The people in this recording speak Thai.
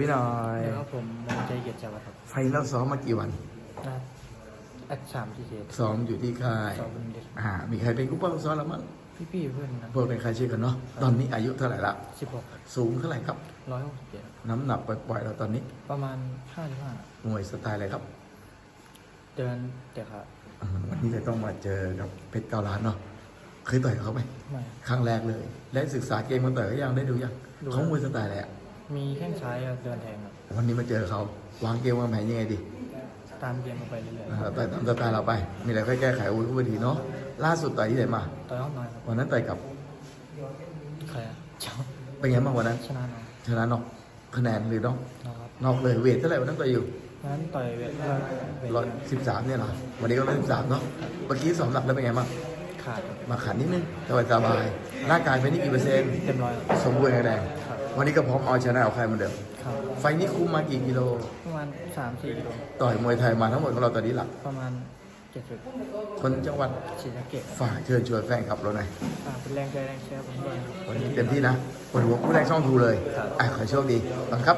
พี่หน่อยแล้วก็ผมมองใจเกียรติจังหวัดครับ ไฟแล้วซ้อมมากี่วันนะแอดสามที่เจ็ดซ้อมอยู่ที่ค่ายสองเป็นเด็กอ่า มีใครเป็นกู้ป้องซ้อมแล้วมั้งพี่ๆเพื่อนนะพวกเป็นใครชื่อกันเนาะ ตอนนี้อายุเท่าไหร่ละสิบหกสูงเท่าไหร่ครับร้อยหกสิบเจ็ดน้ำหนักปล่อยๆเราตอนนี้ ประมาณห้าสิบห้ามวยสไตล์อะไรครับ เดินเตะขาอืมวันนี้เลยต้องมาเจอกับเพชรเก้าล้านเนาะ เคยต่อยกับเขาไหมไม่ ครั้งแรกเลย และศึกษาเกมมันต่อยเขายังได้ดูยังดูเขามวยสไตล์อะไรอะ มีแข้งซ้ายเดินแทงครับวันนี้มาเจอเขาวางเกมวางแผนยังไงดี ตามเกมไปเรื่อยอ่าต่อยตามสไตล์เราไป มีอะไรค่อยแก้ไขอุ้ยก็พอดีเนาะล่าสุดต่อยที่ไหนมาๆต่อยอ้อมน้อยครับวันนั้นต่อยกับใครอะเจ้าเป็นไงบ้างวันนั้น ชนะน้องชนะน็อกคะแนนหรือน็อกนะครับนอกเลยเวทเท่าไหร่วันนั้นต่อยอยู่นั้นต่อยเวทก็เวทร้อยสิบสามเนี่ยเหรอวันนี้ก็ร้อยสิบสามเนาะเมื่อกี้สองหลักแล้วเป็นไงบ้างขาดครับมาขันนิดนึงสบายสบายร่างกายเป็นนี่กี่เปอร์เซ็นต์เต็มร้อยครับสมบูรณ์แข็งแรงครับ วันนี้ก็พร้อมเอาชนะเอาใครเหมือนเดิมครับไฟล์นี้คุมมากี่กิโล ประมาณสามสี่กิโลต่อยมวยไทยมาทั้งหมดของเราตอนนี้หลัก ประมาณเจ็ดสิบคนจังหวัดฉีดสะเกตฝากเชิญชวนแฟนคลับเราหน่อยฝากเป็นแรงใจแรงเชียร์ผมด้วยครับวันนี้เต็มที่นะปวดหัวผู้แรกช่องทูเลยครับอะขอให้โชคดีบังครับ